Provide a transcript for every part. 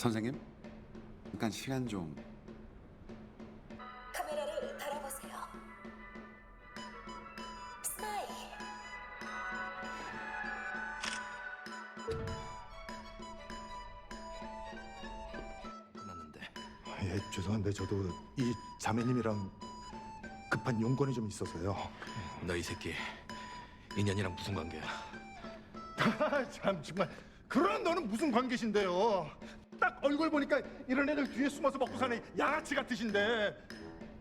선생님 잠깐 시간 좀 카메라를 달아보세요. 스마일. 끝났는데 예, 죄송한데 저도 이 자매님이랑 급한 용건이 좀 있어서요. 너 이 새끼 인연이랑 무슨 관계야? 아, 참 정말 그런 너는 무슨 관계신데요? 딱 얼굴 보니까 이런 애들 뒤에 숨어서 먹고 사는 양아치 같으신데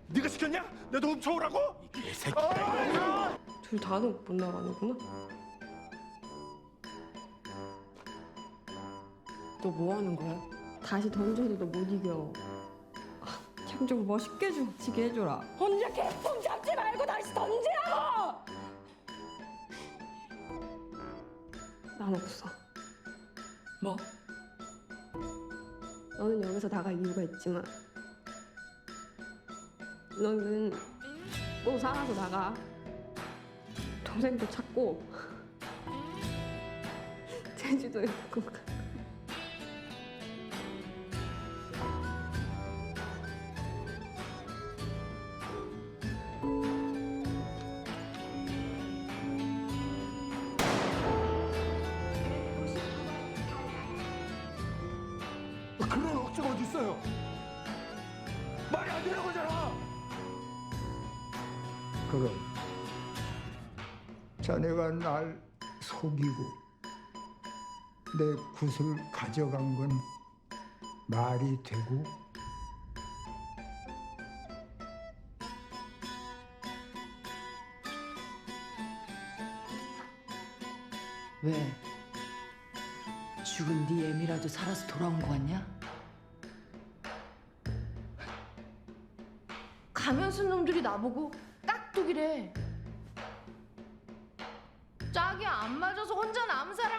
네가 시켰냐? 내돈 훔쳐오라고? 이 개새끼 둘 다는 못 나가는구나. 너 뭐 하는 거야? 다시 던져도 너 못 이겨. 아, 참좀 멋있게 좀 지게 해줘라. 혼자 개똥 잡지 말고 다시 던지라고! 난 없어. 뭐? 너는 여기서 나갈 이유가 있지만 너는 또 살아서 나가. 동생도 찾고 제주도에 꼭 가. 억지가 어디 있어요? 말이 안 되는 거잖아. 그럼 자네가 날 속이고 내 굿을 가져간 건 말이 되고 왜? 죽은 네 애미라도 살아서 돌아온 거 같냐? 가면 쓴 놈들이 나보고 깍두기래. 짝이 안 맞아서 혼자 남은 사람